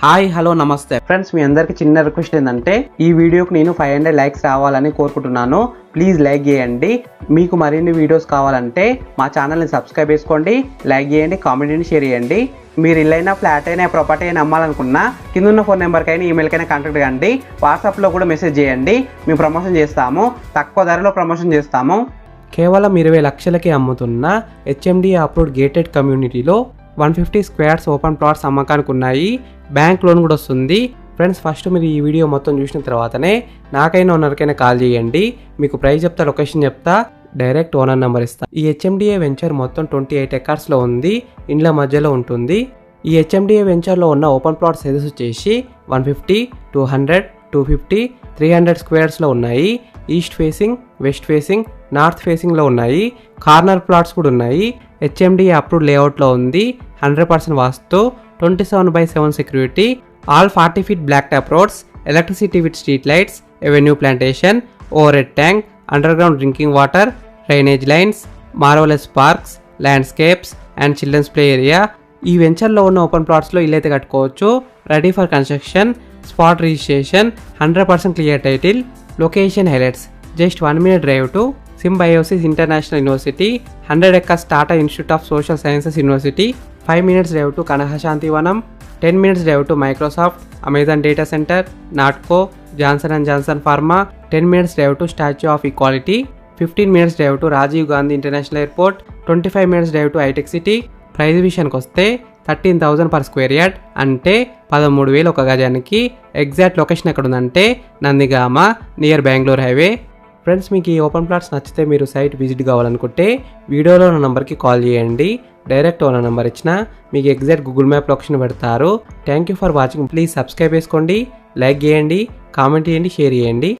Hi hello నమస్తే. Friends మీ అందరికి చిన్న రిక్వెస్ట్ ఏంటంటే ఈ వీడియోకి నేను ఫైవ్ హండ్రెడ్ లైక్స్ రావాలని కోరుకుంటున్నాను. ప్లీజ్ లైక్ చేయండి. మీకు మరిన్ని వీడియోస్ కావాలంటే మా ఛానల్ని సబ్స్క్రైబ్ చేసుకోండి లైక్ చేయండి కామెంట్ని షేర్ చేయండి. మీరు ఇల్లైనా ఫ్లాట్ అయినా ప్రాపర్టీ అయినా అమ్మాలనుకున్నా కింద ఉన్న ఫోన్ నెంబర్కైనా ఈమెయిల్కైనా కాంటాక్ట్ కండి వాట్సాప్లో కూడా మెసేజ్ చేయండి. మేము ప్రమోషన్ చేస్తాము. తక్కువ ధరలో ప్రమోషన్ చేస్తాము. కేవలం ఇరవై లక్షలకే అమ్ముతున్న హెచ్ఎండి అప్రూవ్డ్ గేటెడ్ కమ్యూనిటీలో one fifty squares open plots అమ్మకానికి ఉన్నాయి బ్యాంక్ లోన్ కూడా వస్తుంది. ఫ్రెండ్స్ ఫస్ట్ మీరు ఈ వీడియో మొత్తం చూసిన తర్వాతనే నాకైనా ఓనర్కైనా కాల్ చేయండి. మీకు ప్రైస్ చెప్తా లొకేషన్ చెప్తా డైరెక్ట్ ఓనర్ నెంబర్ ఇస్తా. ఈ హెచ్ఎండిఏ వెంచర్ మొత్తం ట్వంటీ ఎయిట్ ఎకర్స్లో ఉంది. ఇండ్ల మధ్యలో ఉంటుంది. ఈ హెచ్ఎండిఏ వెంచర్లో ఉన్న ఓపెన్ ప్లాట్ సైజెస్ వచ్చేసి one fifty two hundred two fifty three hundred స్క్వేర్స్లో ఉన్నాయి. East facing west facing north ఫేసింగ్లో ఉన్నాయి. కార్నర్ ప్లాట్స్ కూడా ఉన్నాయి. హెచ్ఎండిఏ అప్రూవ్డ్ లేఅవుట్లో ఉంది. Hundred percent vastu twenty seven by seven security all forty feet black top roads electricity with street lights avenue plantation overhead tank underground drinking water drainage lines marvellous parks landscapes and children's play area. ఈ వెంచర్లో ఉన్న open ప్లాట్స్లో ఇల్లు అయితే కట్టుకోవచ్చు. Ready for construction spot registration hundred percent clear title location highlights just one minute drive to Symbiosis International University hundred acres Tata Institute of Social Sciences University five minutes drive to Kanha Shantivanam ten minutes drive to Microsoft Amazon data centre Natco Johnson and Johnson pharma ten minutes drive to Statue of Equality fifteen minutes drive to Rajiv Gandhi International Airport twenty five minutes drive to Hitech City price విషయానికి వస్తే thirteen thousand per square yard అంటే పదమూడు వేలు ఒక గజానికి exact location ఎక్కడ ఉందంటే Nandigama near Bengaluru highway friends మీకు ఈ ఓపెన్ ప్లాట్స్ నచ్చితే మీరు సైట్ విజిట్ కావాలనుకుంటే వీడియోలో ఉన్న నెంబర్కి కాల్ చేయండి. డైరెక్ట్ ఓనర్ నెంబర్ ఇచ్చిన మీకు ఎగ్జాక్ట్ గూగుల్ మ్యాప్ లొకేషన్ పెడతారు. Thank you for watching please subscribe చేసుకోండి లైక్ చేయండి కామెంట్ చేయండి షేర్ చేయండి.